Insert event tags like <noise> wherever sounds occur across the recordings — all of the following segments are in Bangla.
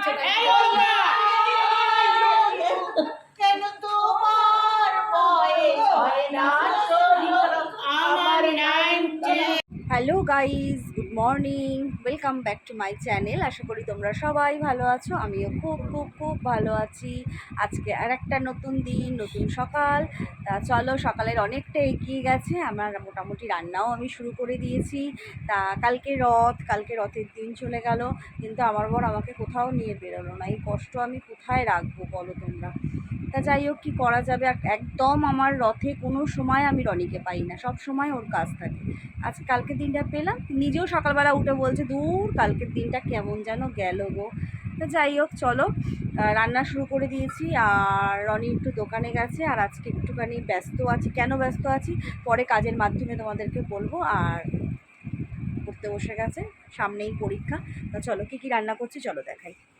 নিচে এই ওইটা! কেন তোমার বয়স হয় না শরীর আমার ninety hello guys good morning welcome back to my channel আশা করি তোমরা সবাই ভালো আছো, আমিও খুব খুব খুব ভালো আছি। আজকে আর একটা নতুন দিন, নতুন সকাল। তা চলো, সকালের অনেকটা এগিয়ে গেছে। আমার মোটামুটি রান্নাও আমি শুরু করে দিয়েছি। তা কালকে রথ, কালকে রথের দিন চলে গেল। কিন্তু আমার বর আমাকে কোথাও নিয়ে বেরোলো না। এই কষ্ট আমি কোথায় রাখব বলো তোমরা? তা যাই হোক, কী করা যাবে? এক- একদম আমার রথে কোনো সময় আমি রনিকে পাই না, সব সময় ওর কাজ থাকে। আজ কালকের দিনটা পেলাম নিজেও সকালবেলা উঠে বলছে, দূর, কালকের দিনটা কেমন যেন গেল গো। তো যাই হোক, চলো রান্না শুরু করে দিয়েছি, আর রনি একটু দোকানে গেছে, আর আজকে একটুখানি ব্যস্ত আছি। কেন ব্যস্ত আছি? পরে কাজের মাধ্যমে তোমাদেরকে বলব, আর পড়তে বসে গেছে, সামনেই পরীক্ষা। তা চলো, কী কী রান্না করছি, চলো দেখাই। দেখো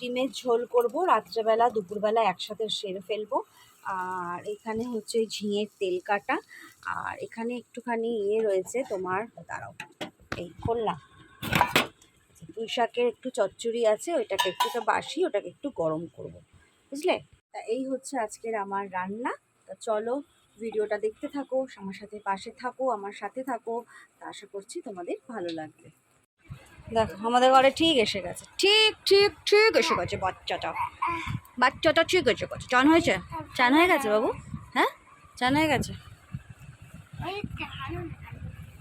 ডিমের ঝোল করব, রাত্রেবেলা, দুপুরবেলা একসাথে সেরে ফেলব। আর এখানে হচ্ছে ঝিঙের তেল কাটা। আর এখানে একটুখানি ইয়ে রয়েছে তোমার, দাঁড়াও, এই করলাম। পুঁই শাকের একটু চচ্চড়ি আছে, ওইটাকে একটুটা বাসি, ওটাকে একটু গরম করব, বুঝলে? তা এই হচ্ছে আজকের আমার রান্না। তা চলো ভিডিওটা দেখতে থাকো, আমার সাথে পাশে থাকো, আমার সাথে থাকো। তা আশা করছি তোমাদের ভালো লাগবে। দেখো, আমাদের ঘরে ঠিক এসে গেছে। ঠিক ঠিক ঠিক এসে গেছে বাচ্চাটা। বাচ্চাটা ঠিক এসে গেছে। চান হয়েছে? চান হয়ে গেছে বাবু? হ্যাঁ? চান হয়ে গেছে?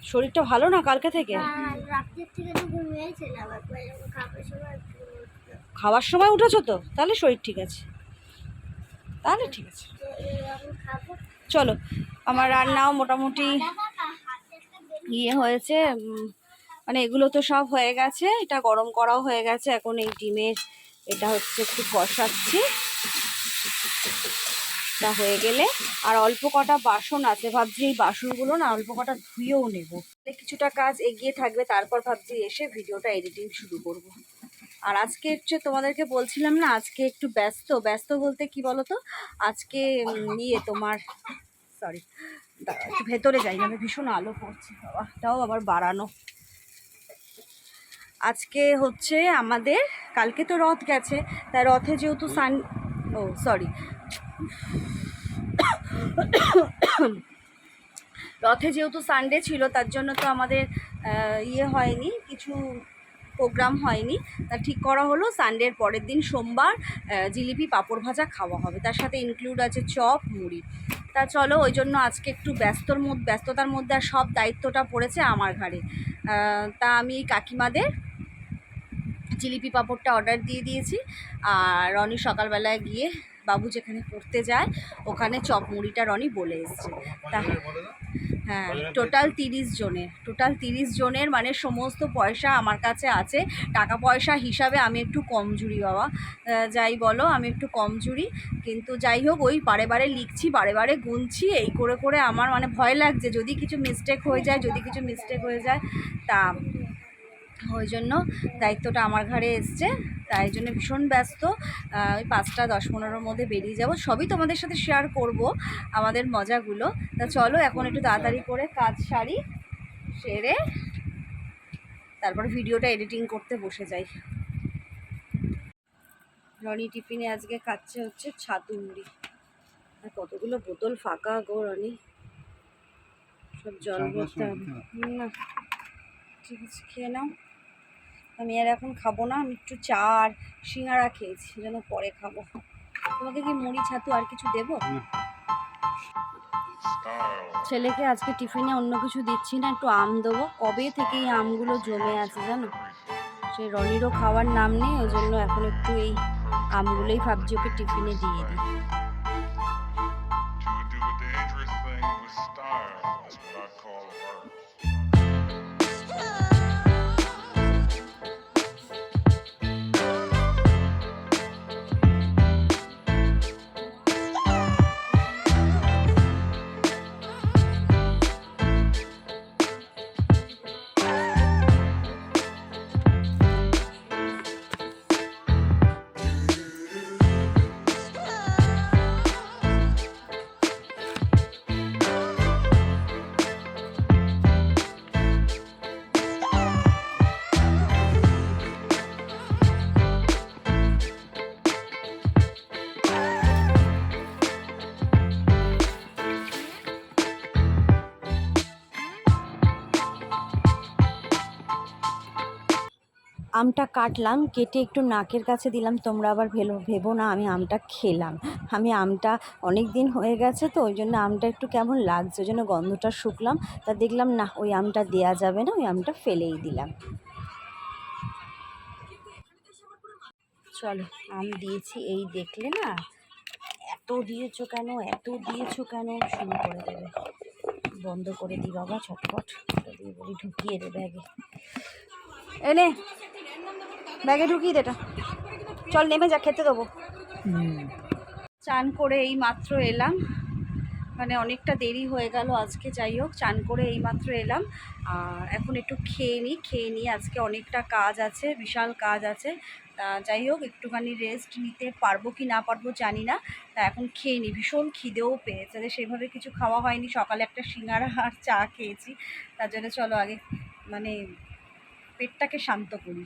শরীরটা ভালো না কালকে থেকে? খাওয়ার সময় উঠেছো তো? তাহলে শরীর ঠিক আছে। তাহলে ঠিক আছে। চলো, আমার রান্নাও মোটামুটি ইয়ে হয়েছে মানে এগুলো তো সব হয়ে গেছে, এটা গরম করাও হয়ে গেছে, এখন এই ডিমের এটা হচ্ছে একটু কষাচ্ছি তা হয়ে গেলে, আর অল্প কটা বাসন আছে, ভাবছি এই বাসনগুলো না অল্প কটা ধুয়েও নেব। কিছুটা কাজ এগিয়ে থাকবে, তারপর ভাবছি এসে ভিডিওটা এডিটিং শুরু করব। আর আজকে হচ্ছে তোমাদেরকে বলছিলাম না, আজকে একটু ব্যস্ত ব্যস্ত বলতে কি বলো তো আজকে ইয়ে তোমার সরি একটু ভেতরে যাই না, আমি ভীষণ আলো পড়ছে, বাবা, তাও আবার বাড়ানো। আজকে হচ্ছে আমাদের, কালকে তো রথ গেছে তাই রথে যেহেতু সান, ও সরি রথে যেহেতু সানডে ছিল, তার জন্য তো আমাদের ইয়ে হয়নি, কিছু প্রোগ্রাম হয়নি। তা ঠিক করা হলো সানডের পরের দিন সোমবার জিলিপি পাঁপড় ভাজা খাওয়া হবে। তার সাথে ইনক্লুড আছে চপ, মুড়ি। তা চলো, ওই জন্য আজকে একটু ব্যস্তর মধ্যে, ব্যস্ততার মধ্যে আর সব দায়িত্বটা পড়েছে আমার ঘাড়ে। তা আমি কাকিমাদের জিলিপি পাঁপড়টা অর্ডার দিয়ে দিয়েছি। আর রনি সকালবেলায় গিয়ে বাবু যেখানে পড়তে যায় ওখানে চপ মুড়িটা রনি বলে এসছে। তা হ্যাঁ টোটাল তিরিশ জনের। টোটাল তিরিশ জনের মানে সমস্ত পয়সা আমার কাছে আছে। টাকা পয়সা হিসাবে আমি একটু কমজুরি বাবা। যাই বলো আমি একটু কমজুরি কিন্তু যাই হোক ওই বারে বারে লিখছি বারে বারে গুনছি এই করে করে আমার মানে ভয় লাগছে। যদি কিছু মিস্টেক হয়ে যায় যদি কিছু মিস্টেক হয়ে যায় তা ওই জন্য দায়িত্বটা আমার ঘাড়ে এসছে। তাই জন্য ভীষণ ব্যস্ত। ওই পাঁচটা দশ পনেরোর মধ্যে বেরিয়ে যাব। সবই তোমাদের সাথে শেয়ার করব আমাদের মজাগুলো। তা চলো এখন একটু তাড়াতাড়ি করে কাজ সারি সেরে তারপর ভিডিওটা এডিটিং করতে বসে যাই। রনি টিফিনে আজকে খাচ্ছে হচ্ছে ছাতু মুড়ি। আর কতগুলো বোতল ফাঁকা গো রনি। সব জল ভরতে হবে। না ঠিক আছে খেয়ে নাও। আমি আর এখন খাব না আমি একটু চা আর সিঙ্গারা খেয়েছি যেন পরে খাব। তোমাকে কি মুড়ি ছাতু আর কিছু দেবো? ছেলেকে আজকে টিফিনে অন্য কিছু দিচ্ছি না একটু আম দেবো। কবে থেকে এই আমগুলো জমে আছে জানো? সে রনিরও খাওয়ার নাম নেই ওই জন্য এখন একটু এই আমগুলোই ভাবছি ওকে টিফিনে দিয়ে দিই। আমটা কাটলাম, কেটে একটু নাকের কাছে দিলাম, তোমরা আবার ভেলো ভেবো না, আমি আমটা খেলাম। আমি আমটা অনেক দিন হয়ে গেছে তো, ওই জন্য আমটা একটু কেমন লাগছে, ওই জন্য গন্ধটা শুকলাম। তা দেখলাম, না, ওই আমটা দেয়া যাবে না, ওই আমটা ফেলেই দিলাম। চলো, আম দিয়েছি, এই দেখলে না, এত দিয়েছ কেন, এত দিয়েছ কেন? শুরু করে দেবে। বন্ধ করে দিই বাবা ছটফট করে দিয়ে বলি ঢুকিয়ে দে ব্যাগে। এনে ব্যাগে ঢুকিয়ে দে এটা। চল নেমে যা খেতে দেবো। চান করে এই মাত্র এলাম। মানে অনেকটা দেরি হয়ে গেল আজকে যাই হোক চান করে এই মাত্র এলাম। আর এখন একটু খেয়ে নিই খেয়ে নিই আজকে অনেকটা কাজ আছে বিশাল কাজ আছে। তা যাই হোক একটুখানি রেস্ট নিতে পারব কি না পারব জানি না। তা এখন খেয়ে নিই। ভীষণ খিদেও পেয়েছে। সেভাবে কিছু খাওয়া হয়নি সকালে একটা সিঙ্গারা আর চা খেয়েছি। তার জন্য চলো আগে মানে পেটটাকে শান্ত করি।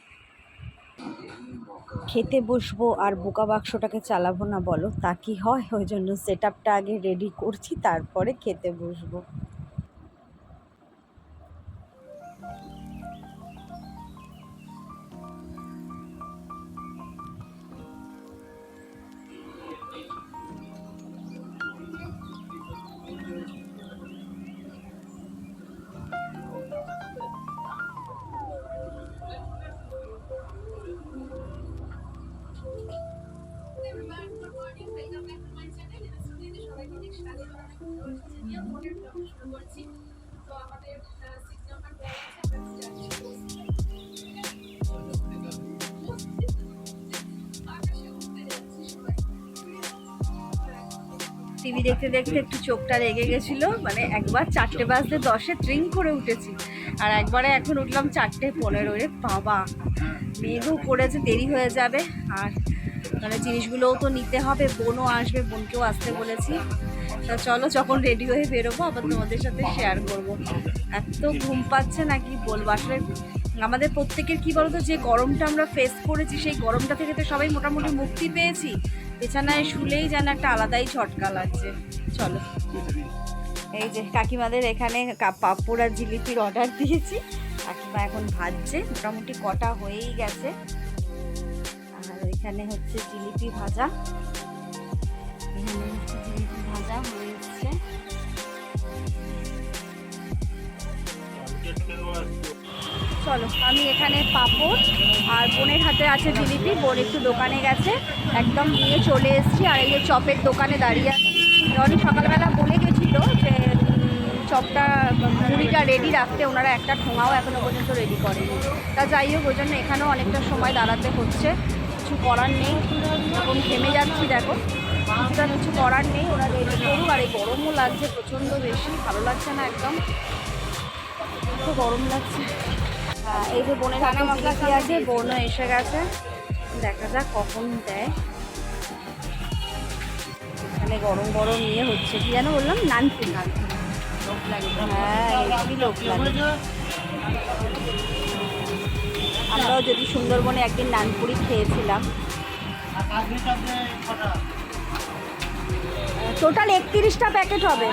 খেতে বসবো আর বোকা বাক্সটাকে চালাবো না বলো, তা কি হয়? ওই জন্য সেট আপটা আগে রেডি করছি, তারপরে খেতে বসবো। টিভি দেখতে দেখতে একটু চোখটা রেগে গেছিল। মানে একবার চারটে বাজতে দশে ট্রিং করে উঠেছি। আর একবারে এখন উঠলাম চারটে পনেরো। রে বাবা, মেঘও পড়েছে দেরি হয়ে যাবে। আর মানে জিনিসগুলোও তো নিতে হবে, বোনও আসবে, বোনকেও আসতে বলেছি। তা চলো, যখন রেডি হয়ে বেরোবো, আবার তোমাদের সাথে শেয়ার করব। এত ঘুম পাচ্ছে না কি বলব? আসলে আমাদের প্রত্যেকের কি বলতো, যে গরমটা আমরা ফেস করেছি, সেই গরমটা থেকে তো সবাই মোটামুটি মুক্তি পেয়েছি। বিছানায় শুলেই যেন একটা আলাদাই ঝটকা লাগছে। চলো। এই যে কাকিমাদের এখানে পাঁপড় আর জিলিপির অর্ডার দিয়েছি। কাকিমা এখন ভাজছে, মোটামুটি কটা হয়েই গেছে। আর এখানে হচ্ছে জিলিপি ভাজা। জিলিপি ভাজা হয়ে এসছে চলো, আমি এখানে পাঁপড় আর বোনের হাতে আছে জিলিপি, বোন একটু দোকানে গেছে, একদম নিয়ে চলে এসেছি, আর এই যে চপের দোকানে দাঁড়িয়ে আছি। রনি সকালবেলা বলে গেছিল যে চপটা, মুড়িটা রেডি রাখতে, ওনারা একটা ঠোঙাও এখনও পর্যন্ত রেডি করেনি। তা যাই হোক, ওই জন্য এখানেও অনেকটা সময় দাঁড়াতে হচ্ছে, কিছু করার নেই। এখন থেমে যাচ্ছি, দেখো। কিছুটা কিছু করার নেই, ওরা রেডি করুক। আর এই গরমও লাগছে প্রচণ্ড বেশি, ভালো লাগছে না একদম। খুব গরম লাগছে। এই যে বোনের হাতে জিলিপি আছে বোনও এসে গেছে। দেখা যাক কখন দেয়। এখানে গরম গরম ইয়ে হচ্ছে কি যেন বললাম? নানপুরি হ্যাঁ লোক লাগে আমরাও যদি সুন্দরবনে একদিন নানপুরি খেয়েছিলাম। টোটাল একত্রিশটা প্যাকেট হবে।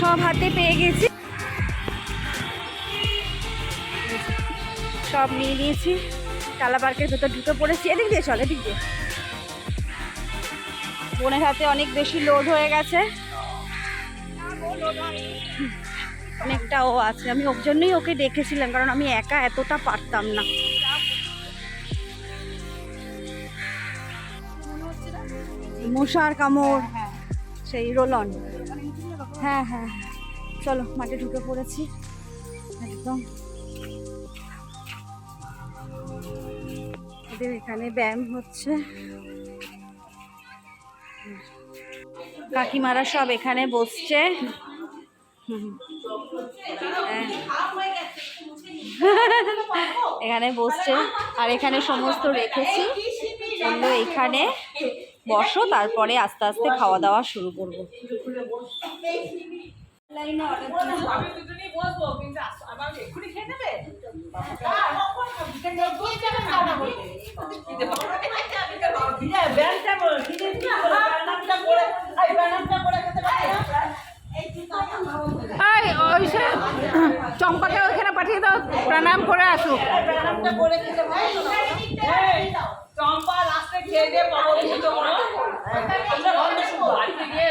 সব হাতে পেয়ে গেছি। সব নিয়ে নিয়েছি। টালা পার্কের ভেতর ঢুকে পড়েছি। এদিক দিয়ে চল এদিক দিয়ে। বোনের হাতে অনেক বেশি লোড হয়ে গেছে। অনেকটা ও আছে। আমি ওর জন্যই ওকে ডেকেছিলাম কারণ আমি একা এতটা পারতাম না। মশার কামড়। সেই রোলন। হ্যাঁ হ্যাঁ। চলো মাঠে ঢুকে পড়েছি। একদম। এদের এখানে ব্যায়াম হচ্ছে কাকিমারা সব এখানে বসছে। হ্যাঁ। এখানে বসছে আর এখানে সমস্ত রেখেছি বলল এখানে বসো, তারপরে আস্তে আস্তে খাওয়া দাওয়া শুরু করব লাইনে অর্ডার আমি দুজনেই বসবো কিন্তু এক্ষুনি খেয়ে নেবে হ্যাঁ। হ্যাঁ, চম্পাকে ওইখানে পাঠিয়ে দাও প্রণাম করে আসুক প্রণামটা করে চম্পা লাস্টে খেয়ে দিয়ে পাবো কিন্তু আমরা বাড়িতে গিয়ে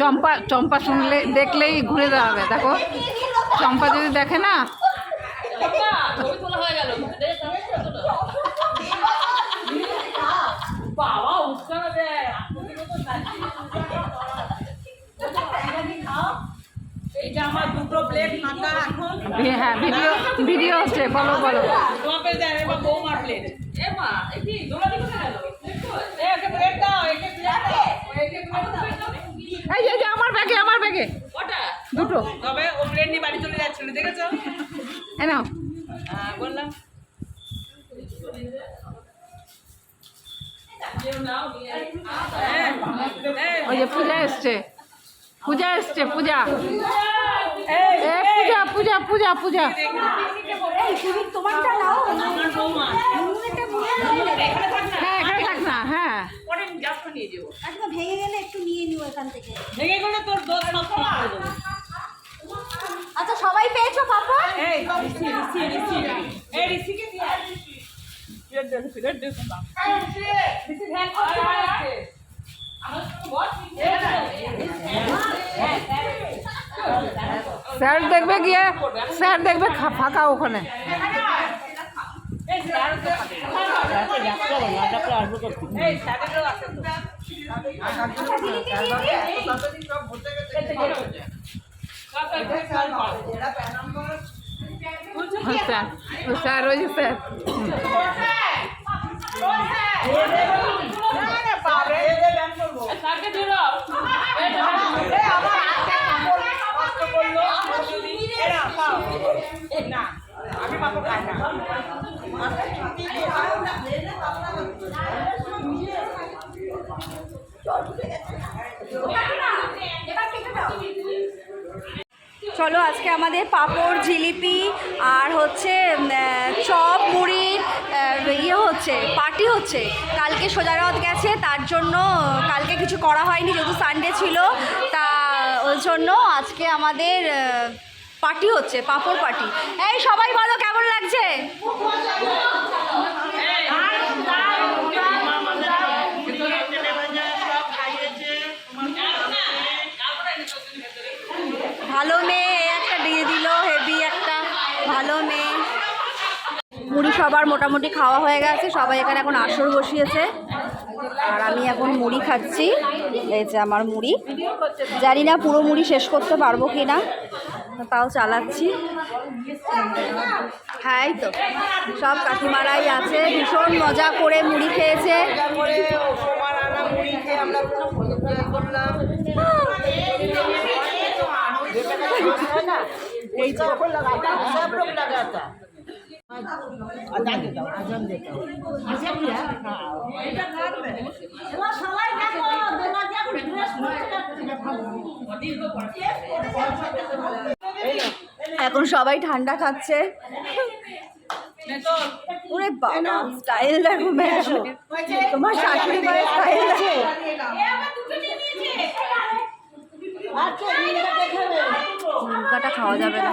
চম্পা চম্পা শুনলে দেখলেই ঘুরে দাঁড়াবে দেখো। চম্পা যদি দেখে না হ্যাঁ ভিডিও ভিডিও হচ্ছে বলো বলো। প্লেট এ মা এ কি দোলাদি কোথায় গেল এ একে প্লেট দাও একে প্লেট দাও একে প্লেট দাও এই যে এই যে আমার ব্যাগে আমার ব্যাগে দুটো তবে ও নিয়ে বাড়ি চলে যাচ্ছিল দেখেছ? নাও। হ্যাঁ বললাম। হ্যাঁ, ওই যে পূজা এসছে। পূজা এসছে পূজা। পূজা পূজা পূজা পূজা। নাও। হ্যাঁ এখানে থাক না হ্যাঁ। ভেঙে গেলে একটু নিয়ে নিও এখান থেকে। ভেঙে গেলে তোর দোষ সব ঠিক করে দেবো আচ্ছা সবাই পেয়েছ স্যার দেখবে গিয়ে স্যার দেখবে ফাঁকা ওখানে। এই স্যার তো। খাবে। এই স্যারেরও আছে তো। সব একটু স্যার স্যার ওই স্যার আমি পাপড় খাই না। চলো আজকে আমাদের পাঁপড়, জিলিপি আর হচ্ছে চপ, মুড়ি ইয়ে হচ্ছে, পার্টি হচ্ছে। কালকে সোজারথ গেছে, তার জন্য কালকে কিছু করা হয়নি, যেহেতু সানডে ছিল, তা ওই জন্য আজকে আমাদের পার্টি হচ্ছে, পাঁপড় পার্টি। এই সবাই বলো কেমন লাগছে ভালো মেয়ে এ একটা দিয়ে দিল হেভি একটা ভালো মেয়ে মুড়ি সবার মোটামুটি খাওয়া হয়ে গেছে সবাই এখানে এখন আসর বসিয়েছে আর আমি এখন মুড়ি খাচ্ছি এই যে আমার মুড়ি জানি না পুরো মুড়ি শেষ করতে পারব কি না তাও চালাচ্ছি হ্যাঁ তো সব কাকিমারাই আছে ভীষণ মজা করে মুড়ি খেয়েছে এখন সবাই ঠান্ডা খাচ্ছে ওরে বাবা স্টাইল দেখো তোমার শাশুড়ি মায়ের স্টাইল দেখো মুরগাটা খাওয়া যাবে না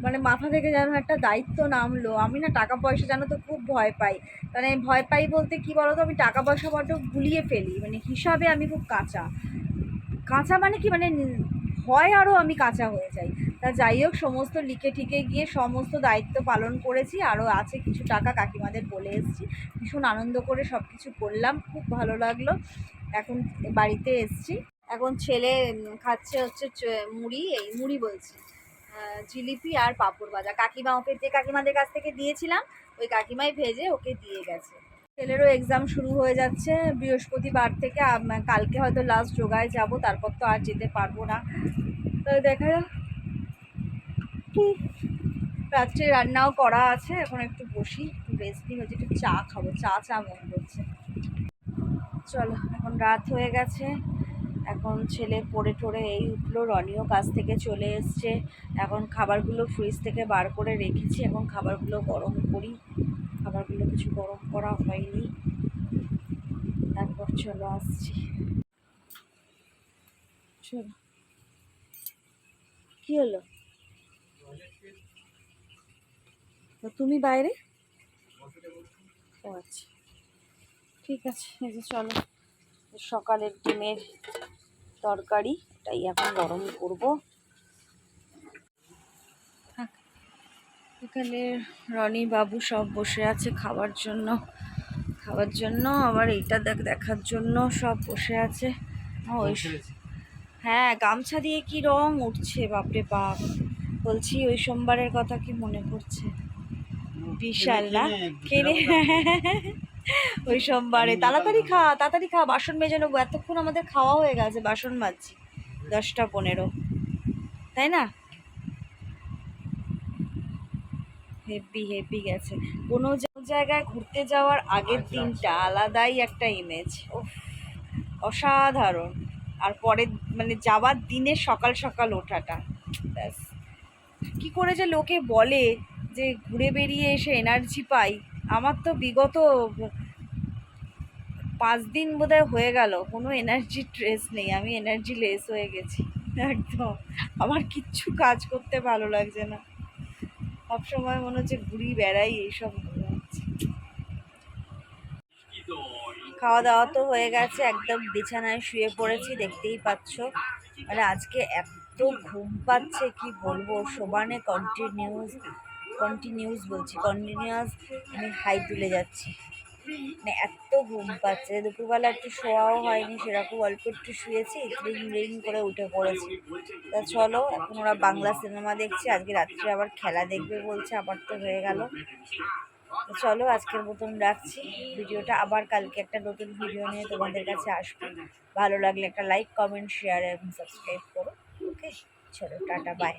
মানে মাথা থেকে যেন একটা দায়িত্ব নামলো। আমি না টাকা পয়সা জানো তো খুব ভয় পাই। মানে ভয় পাই বলতে কি বলো তো আমি টাকা পয়সা বড্ড গুলিয়ে ফেলি। মানে হিসাবে আমি খুব কাঁচা। কাঁচা মানে কি? মানে ভয় আরও আমি কাঁচা হয়ে যাই। তা যাই হোক, সমস্ত লিখে ঠিকে গিয়ে সমস্ত দায়িত্ব পালন করেছি। আরও আছে কিছু টাকা কাকিমাদের বলে এসেছি। ভীষণ আনন্দ করে সব কিছু করলাম। খুব ভালো লাগল। এখন বাড়িতে এসেছি। এখন ছেলে খাচ্ছে হচ্ছে মুড়ি, এই মুড়ি বলছি। জিলিপি আর পাঁপড় ভাজা। কাকিমা ওকে যে কাকিমাদের কাছ থেকে দিয়েছিলাম, ওই কাকিমাই ভেজে ওকে দিয়ে গেছে। ছেলেরও এক্সাম শুরু হয়ে যাচ্ছে, বৃহস্পতিবার থেকে কালকে হয়তো লাস্ট যোগায় যাব, তারপর তো আর যেতে পারব না। তো দেখা যাক। রাত্রে রান্নাও করা আছে, এখন একটু বসি, একটু নিই হচ্ছে একটু চা খাব, চা চা মন করছে। চলো, এখন রাত হয়ে গেছে। এখন ছেলে পড়ে টড়ে এই উঠল, রনিও কাজ থেকে চলে এসছে। এখন খাবারগুলো ফ্রিজ থেকে বার করে রেখেছি, এখন খাবারগুলো গরম করি। খাবারগুলো কিছু গরম করা হয়নি। তারপর চলো আসছি। চলো। কি হলো? তুমি বাইরে? ও আচ্ছা। ঠিক আছে, এই যে চলো। সকালের ডিমের তরকারি এটাই এখন গরম করব। এখানে রনি বাবু সব বসে আছে খাবার জন্য। খাওয়ার জন্য আবার এইটা দেখ দেখার জন্য সব বসে আছে। ওই হ্যাঁ গামছা দিয়ে কি রং উঠছে বাপরে বাপ। বলছি ওই সোমবারের কথা কি মনে পড়ছে? বিশাল না? কেনে <laughs> ওই সোমবারে। তাড়াতাড়ি খা তাড়াতাড়ি খা বাসন মেজে নেব এতক্ষণ আমাদের খাওয়া হয়ে গেছে বাসন মাজছি। দশটা পনেরো। তাই না? হেভি হেভি গেছে। কোনো জায়গায় ঘুরতে যাওয়ার আগের দিনটা আলাদাই একটা ইমেজ অসাধারণ। আর পরের মানে যাওয়ার দিনে সকাল সকাল ওঠাটা। ব্যাস। কি করে যে লোকে বলে যে ঘুরে বেরিয়ে এসে এনার্জি পাই আমার তো বিগত পাঁচ দিন বোধহয় হয়ে গেল, কোনো এনার্জি ট্রেস নেই, আমি এনার্জি লেস হয়ে গেছি, একদম। আমার কিচ্ছু কাজ করতে ভালো লাগছে না। সবসময় মনে হচ্ছে ঘুরি বেড়াই এইসব খাওয়া দাওয়া তো হয়ে গেছে, একদম বিছানায় শুয়ে পড়েছি, দেখতেই পাচ্ছ। মানে আজকে এত ঘুম পাচ্ছে, কি বলব? সমানে কন্টিনিউস কন্টিনিউস বলছি কন্টিনিউয়াস আমি হাই তুলে যাচ্ছি। মানে এত ঘুম পাচ্ছে। দুপুরবেলা একটু শোয়াও হয়নি, সেরকম অল্প একটু শুয়েছি রিং রিং করে উঠে পড়েছি। তা চলো, এখন ওরা বাংলা সিনেমা দেখছে, আজকে রাত্রে আবার খেলা দেখবে বলছে আবার তো হয়ে গেল। চলো, আজকের মতন রাখছি। ভিডিওটা আবার কালকে একটা নতুন ভিডিও নিয়ে তোমাদের কাছে আসব। ভালো লাগলে একটা লাইক কমেন্ট শেয়ার এবং সাবস্ক্রাইব করো। ওকে চলো, টাটা বাই